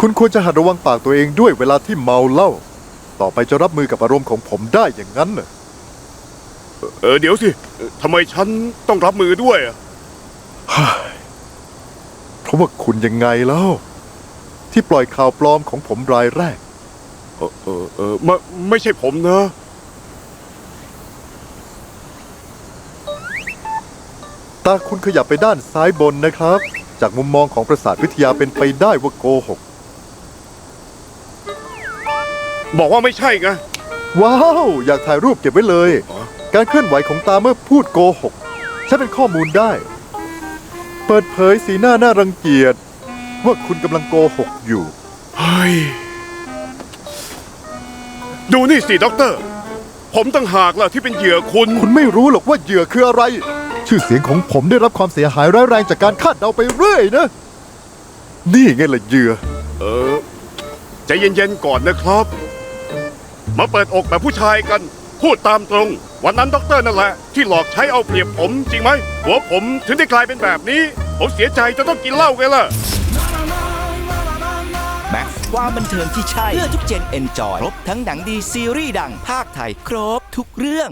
คุณควรจะหัดระวังปากตัวเองด้วยเวลาที่เมาเหล้า ต่อไปจะรับมือกับอารมณ์ของผมได้อย่างนั้นน่ะเออเดี๋ยวสิเอ่อทำไมฉันต้องรับมือด้วยอะเพราะว่าคุณยังไงแล้วที่ปล่อยข่าวปลอมของผมรายแรก เออเออเออไม่ไม่ใช่ผมนะ ตาคุณขยับไปด้านซ้ายบนนะครับ จากมุมมองของประสาทวิทยาเป็นไปได้ว่าโกหก บอกว่าไม่ใช่ไง ว้าว อยากถ่ายรูปเก็บไว้เลย อ๋อ การเคลื่อนไหวของตาเมื่อพูดโกหกใช้เป็นข้อมูลได้ เปิดเผยสีหน้าน่ารังเกียจว่าคุณกำลังโกหกอยู่ เฮ้ย ดูนี่สิด็อกเตอร์ ผมตั้งหากล่ะที่เป็นเหยื่อคุณ คุณไม่รู้หรอกว่าเหยื่อคืออะไร ชื่อเสียงของผมได้รับความเสียหายร้ายแรงจากการคาดเดาไปเรื่อยนะ นี่ไงล่ะเหยื่อ เออ ใจเย็นๆก่อนนะครับ มาเปิดอกแบบผู้ชายกัน พูดตามตรง วันนั้นด็อกเตอร์นั่นแหละ ที่หลอกใช้เอาเปรียบผมจริงไหมหัวผมถึงได้กลายเป็นแบบนี้ ผมเสียใจจนต้องกินเหล้าไงล่ะ แม็กความบันเทิงที่ใช่ เพื่อทุกเจนเอนจอย ครบทั้งหนังดีซีรีส์ดังภาคไทย ครบทุกเรื่อง